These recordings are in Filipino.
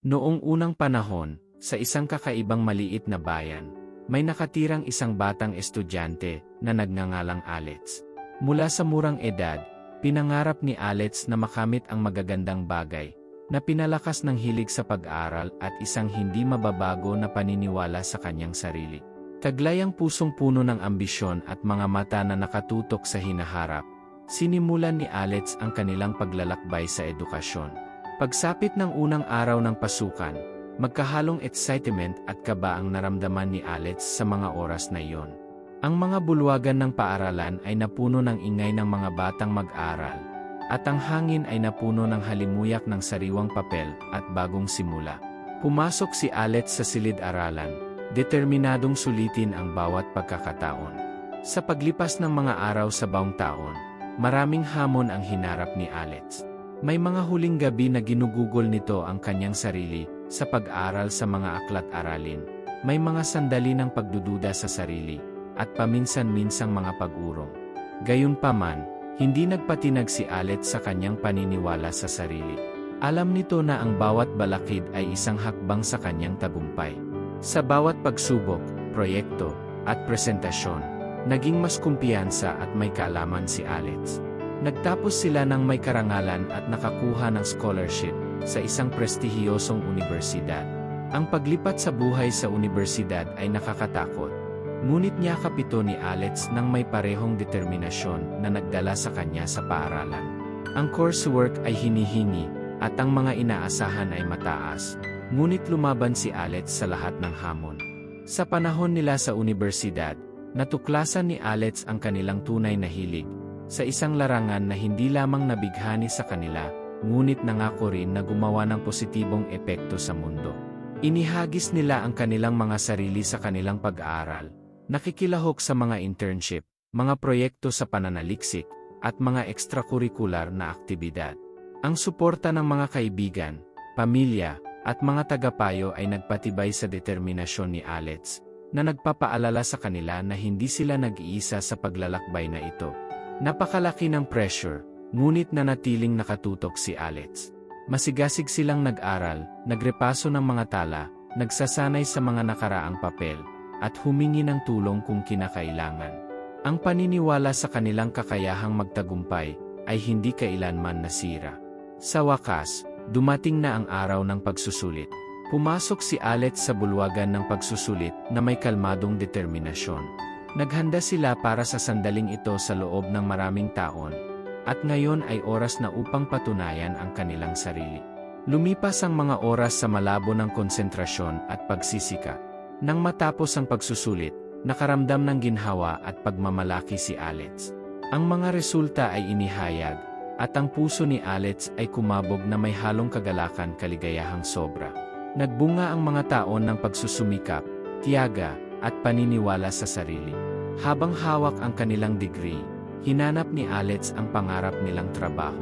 Noong unang panahon, sa isang kakaibang maliit na bayan, may nakatirang isang batang estudyante na nagngangalang Alex. Mula sa murang edad, pinangarap ni Alex na makamit ang magagandang bagay, na pinalakas ng hilig sa pag-aaral at isang hindi mababago na paniniwala sa kanyang sarili. Taglayang pusong puno ng ambisyon at mga mata na nakatutok sa hinaharap, sinimulan ni Alex ang kanilang paglalakbay sa edukasyon. Pagsapit ng unang araw ng pasukan, magkahalong excitement at kaba ang naramdaman ni Alex sa mga oras na iyon. Ang mga bulwagan ng paaralan ay napuno ng ingay ng mga batang mag-aral, at ang hangin ay napuno ng halimuyak ng sariwang papel at bagong simula. Pumasok si Alex sa silid-aralan, determinadong sulitin ang bawat pagkakataon. Sa paglipas ng mga araw sa baong taon, maraming hamon ang hinarap ni Alex. May mga huling gabi na ginugugol nito ang kanyang sarili sa pag-aral sa mga aklat-aralin. May mga sandali ng pagdududa sa sarili at paminsan-minsang mga pag-urong. Gayunpaman, hindi nagpatinag si Alet sa kanyang paniniwala sa sarili. Alam nito na ang bawat balakid ay isang hakbang sa kanyang tagumpay. Sa bawat pagsubok, proyekto, at presentasyon, naging mas kumpiyansa at may kaalaman si Alex. Nagtapos sila ng may karangalan at nakakuha ng scholarship sa isang prestihiyosong universidad. Ang paglipat sa buhay sa universidad ay nakakatakot. Ngunit niya kapito ni Alex nang may parehong determinasyon na nagdala sa kanya sa paaralan. Ang coursework ay hinihingi at ang mga inaasahan ay mataas. Ngunit lumaban si Alex sa lahat ng hamon. Sa panahon nila sa universidad, natuklasan ni Alex ang kanilang tunay na hilig sa isang larangan na hindi lamang nabighani sa kanila, ngunit nangako rin na gumawa ng positibong epekto sa mundo. Inihagis nila ang kanilang mga sarili sa kanilang pag-aaral, nakikilahok sa mga internship, mga proyekto sa pananaliksik, at mga ekstrakurikular na aktibidad. Ang suporta ng mga kaibigan, pamilya, at mga tagapayo ay nagpatibay sa determinasyon ni Alex, na nagpapaalala sa kanila na hindi sila nag-iisa sa paglalakbay na ito. Napakalaki ng pressure, ngunit nanatiling nakatutok si Alex. Masigasig silang nag-aral, nagrepaso ng mga tala, nagsasanay sa mga nakaraang papel, at humingi ng tulong kung kinakailangan. Ang paniniwala sa kanilang kakayahang magtagumpay ay hindi kailanman nasira. Sa wakas, dumating na ang araw ng pagsusulit. Pumasok si Alex sa bulwagan ng pagsusulit na may kalmadong determinasyon. Naghanda sila para sa sandaling ito sa loob ng maraming taon, at ngayon ay oras na upang patunayan ang kanilang sarili. Lumipas ang mga oras sa malabo ng konsentrasyon at pagsisika. Nang matapos ang pagsusulit, nakaramdam ng ginhawa at pagmamalaki si Alex. Ang mga resulta ay inihayag, at ang puso ni Alex ay kumabog na may halong kagalakan kaligayahang sobra. Nagbunga ang mga taon ng pagsusumikap, tiyaga, at paniniwala sa sarili. Habang hawak ang kanilang degree, hinanap ni Alex ang pangarap nilang trabaho.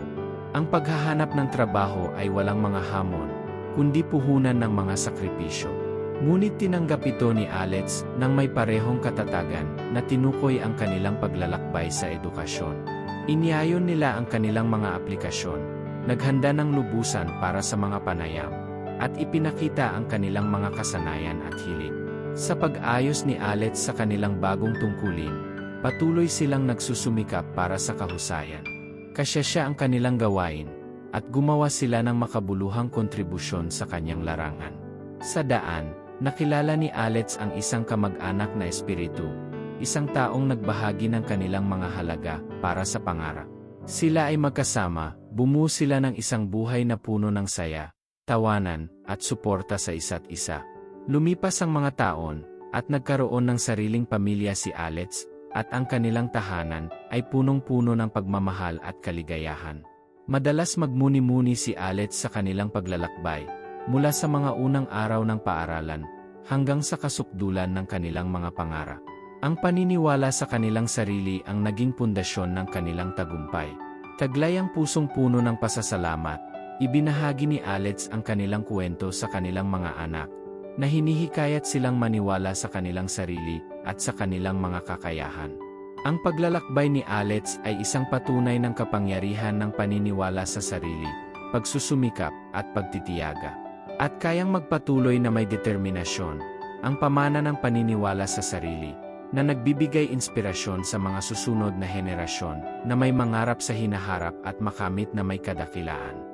Ang paghahanap ng trabaho ay walang mga hamon, kundi puhunan ng mga sakripisyo. Ngunit tinanggap ito ni Alex nang may parehong katatagan na tinukoy ang kanilang paglalakbay sa edukasyon. Iniayon nila ang kanilang mga aplikasyon, naghanda ng lubusan para sa mga panayam, at ipinakita ang kanilang mga kasanayan at hilig. Sa pag-ayos ni Alex sa kanilang bagong tungkulin, patuloy silang nagsusumikap para sa kahusayan. Kasya siya ang kanilang gawain, at gumawa sila ng makabuluhang kontribusyon sa kanyang larangan. Sa daan, nakilala ni Alex ang isang kamag-anak na espiritu, isang taong nagbahagi ng kanilang mga halaga para sa pangarap. Sila ay magkasama, bumuo sila ng isang buhay na puno ng saya, tawanan, at suporta sa isa't isa. Lumipas ang mga taon, at nagkaroon ng sariling pamilya si Alex, at ang kanilang tahanan ay punong-puno ng pagmamahal at kaligayahan. Madalas magmuni-muni si Alex sa kanilang paglalakbay, mula sa mga unang araw ng paaralan, hanggang sa kasukdulan ng kanilang mga pangarap. Ang paniniwala sa kanilang sarili ang naging pundasyon ng kanilang tagumpay. Taglay ang pusong puno ng pasasalamat, ibinahagi ni Alex ang kanilang kwento sa kanilang mga anak, na hinihikayat silang maniwala sa kanilang sarili at sa kanilang mga kakayahan. Ang paglalakbay ni Alex ay isang patunay ng kapangyarihan ng paniniwala sa sarili, pagsusumikap, at pagtitiyaga. At kayang magpatuloy na may determinasyon, ang pamana ng paniniwala sa sarili, na nagbibigay inspirasyon sa mga susunod na henerasyon na may mangarap sa hinaharap at makamit na may kadakilaan.